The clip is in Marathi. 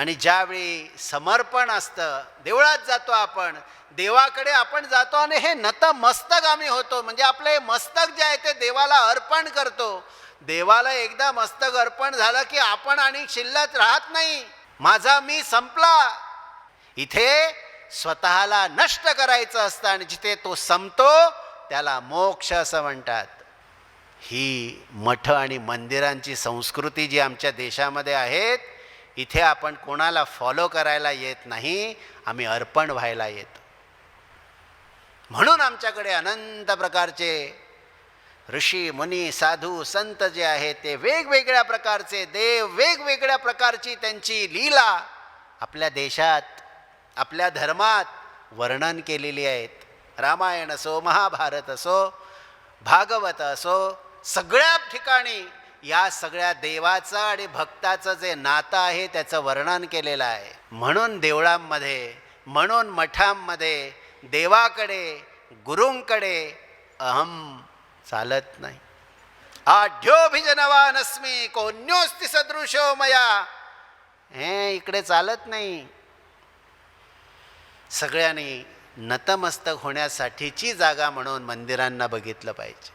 आणि ज्यावेळी समर्पण असतं देवळात जातो आपण देवाकडे आपण जातो आणि हे नतमस्तक आम्ही होतो. म्हणजे आपलं हे मस्तक जे आहे ते देवाला अर्पण करतो. देवाला एकदा मस्तक अर्पण झालं की आपण आणि शिल्लक राहत नाही. माझा मी संपला. इथे स्वतःला नष्ट करायचं असतं आणि जिथे तो संपतो त्याला मोक्ष असं म्हणतात. ही मठ आणि मंदिरांची संस्कृती जी आमच्या देशामध्ये आहेत इथे आपण कोणाला फॉलो करायला येत नाही आम्ही अर्पण व्हायला येतो. म्हणून आमच्याकडे अनंत प्रकारचे ऋषी मुनी साधू संत जे आहेत ते वेगवेगळ्या प्रकारचे देव वेगवेगळ्या प्रकारची त्यांची लीला आपल्या देशात आपल्या धर्मात वर्णन केलेली आहेत. रामायण असो महाभारत असो भागवत असो सगळ्या ठिकाणी या सगळ्या देवाचं आणि भक्ताचं जे नातं आहे त्याचं वर्णन केलेलं आहे. म्हणून देवळांमध्ये म्हणून मठांमध्ये देवाकडे गुरूंकडे अहम चालत नाही. आढ्योभिजनवान अस्मी कोन्योस्ति सदृशो मया. हे इकडे चालत नाही. सगळ्यांनी नतमस्तक होण्यासाठीची जागा म्हणून मंदिरांना बघितलं पाहिजे.